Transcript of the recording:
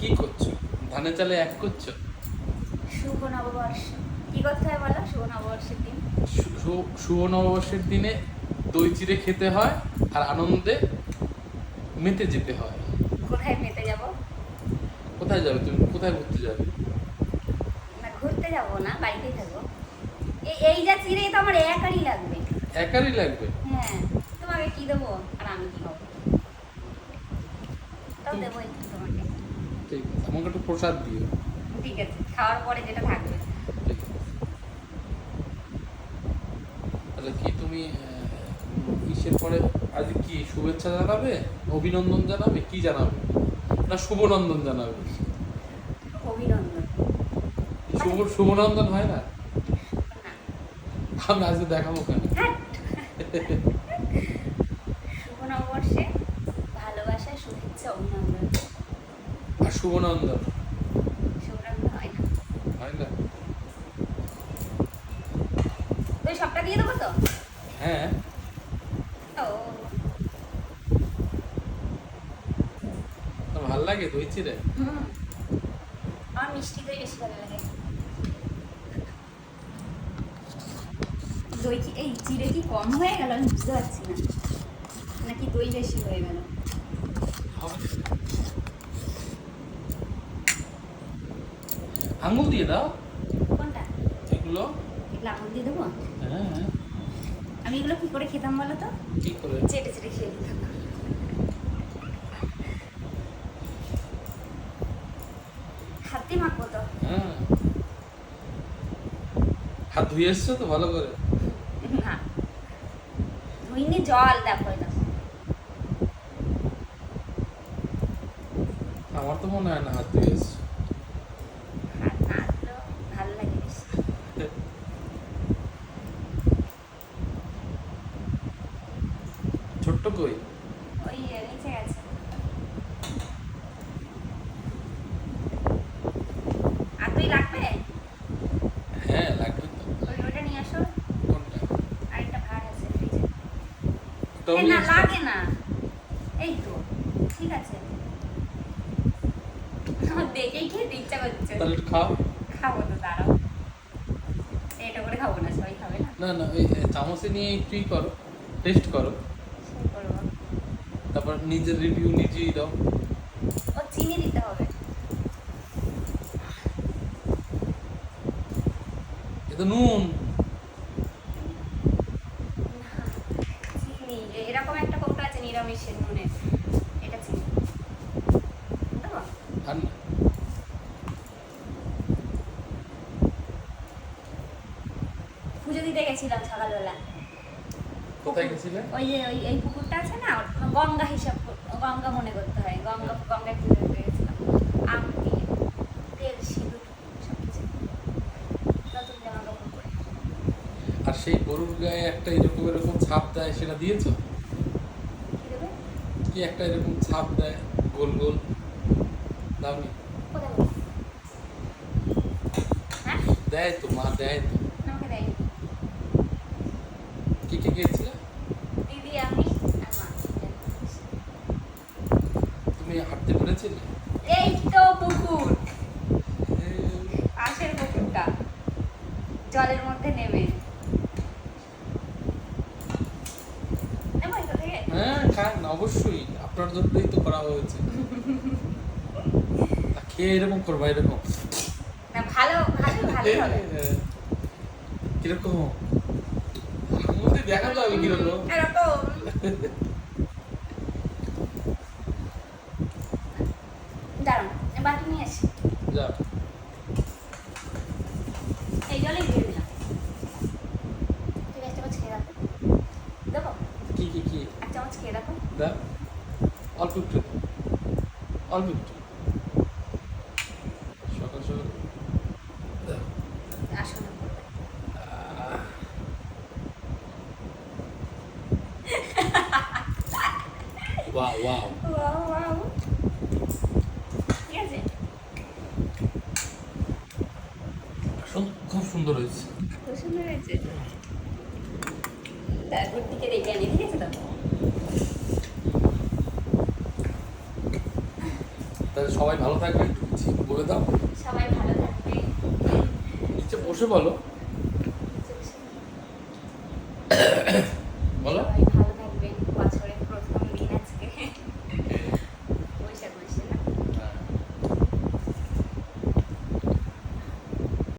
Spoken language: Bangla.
কি করছ? ধানে চালে এক করছ? শুভ নববর্ষ। কি করতে হয় বলো? শুভ নববর্ষের দিন। শুভ নববর্ষের দিনে দই চিড়ে খেতে হয় আর আনন্দে মেতে যেতে হয়। কোথায় মেতে যাব? কোথায় যাবে তুমি? কোথায় ঘুরতে যাবে? না ঘুরতে যাব না বাড়িতেই থাকব। এই এই যা চিড়ে তো আমার একারই লাগবে। একারই লাগবে? হ্যাঁ তোমাকে কি দেবো? আর আমি কি খাব? তাও দেবো একটু তোমাকে। ঠিক আছে আমাকে একটু প্রসাদ দিও। ঠিক আছে খাওয়ার পরে যেটা থাকবে। আচ্ছা কি তুমি ইসের পরে আজ কি শুভেচ্ছা জানাবে? অভিনন্দন জানাবে? কি জানাবে? না শুভনন্দন জানাবে। অভিনন্দন। শুভ শুভনন্দন হয় না? না। আমি আজকে দেখাবো কেন? শুভ নববর্ষে ভালোবাসা শুভেচ্ছা অভিনন্দন আর শুভনন্দন। শুভনন্দন। হয় না তুই সবটা দিয়ে দেবো তো? হ্যাঁ। ও। তো ভালো লাগে দই চিড়ে হুম। আমার মিষ্টি দই বেশি ভালো লাগে। দই কি এই চিড়ে কি কম হয়ে গেল? আমি বুঝতে পারছি না। নাকি দই বেশি হয়ে গেল? আঙুল দিয়ে দাও কোনটা এগুলো এগুলো আঙুল দিয়ে দেবো হ্যাঁ আমি এগুলো কি করে খেতাম বলো তো কি করে চেটে চেটে খেয়ে দিতাম হাত মাখবো তো হ্যাঁ হাত ধুয়ে এসছো তো ভালো করে না ধুইনি জল দেখো এটা আমার তো মনে হয় না হাত ধুয়ে এসছো হাত না ধুলেও ভালো লাগে বেশি ছোট্ট কই? ওই নিচে গেছে। আর তুই লাগবে? হ্যাঁ লাগবে তো। ওই ওটা নিয়ে আসো। কোনটা? আরেকটা ভার আছে ফ্রিজে ওটাও না লাগে না। এই তো ঠিক আছে। দেখেই খেতে ইচ্ছা করছে। তাহলে খাও। খাব তো দাঁড়াও। এটা করে খাব না সবাই খাবে না। না না ওই চামচে নিয়ে একটুই করো। টেস্ট করো। তারপর নিজের রিভিউ নিজেই দাও। ও চিনি দিতে হবে। এটা নুন। চিনি এরকম একটা কৌটো আছে নিরামিষের নুনের এটা চিনি। পুজো দিতে গেছিলাম সকালবেলা। কোথায় গেছিলে? ওই যে ওই এই পুকুরটা আছে না? গঙ্গা হিসাব গঙ্গা মনে করতে হয়। গঙ্গা গঙ্গায় পুজো দিতে গেছিলাম। আম দিয়ে তেল সিঁদুর সব কিছু। নতুন জামা কাপড় পরে। আর সেই গরুর গায়ে একটা এরকম এরকম ছাপ দেয় সেটা দিয়েছ? কি একটা এরকম ছাপ দেয় গোল গোল? দাওনি? হ্যাঁ? দেয় তো মা দেয় তো। কি কে গিয়েছিলে দিদি আমি আর মা তুমি হাঁটতে পেরেছিলে? এই তো পুকুর। পাশের পুকুরটা। জলের মধ্যে নেব হ্যাঁ খান অবশ্যই। আপনার জন্যই তো করা হয়েছে। খেয়ে এরকম করবা এরকম। না ভালো ভালো ভালোই হবে। কীরকম? দেখা যাবে কীরকম? এরকম দাঁড়ান বাটি নিয়ে আসি যা এই জলে দিয়ে দিলাম ঠিক আছে চামচ খেয়ে রাখো দেবো কি কি কি এক চামচ খেয়ে রাখো দা অল্প একটু অল্প একটু সকাল সকাল দাও। আসো না করবে ah, wow wow wow wow ঠিক আছে সুন- খুব সুন্দর হয়েছে খুব সুন্দর হয়েছে তারপর দিকে রেখে আনি ঠিক আছে তো তাহলে সবাই ভালো থাকবে। একটু বলে দাও। সবাই ভালো থাকবে। নিচে বসে বলো।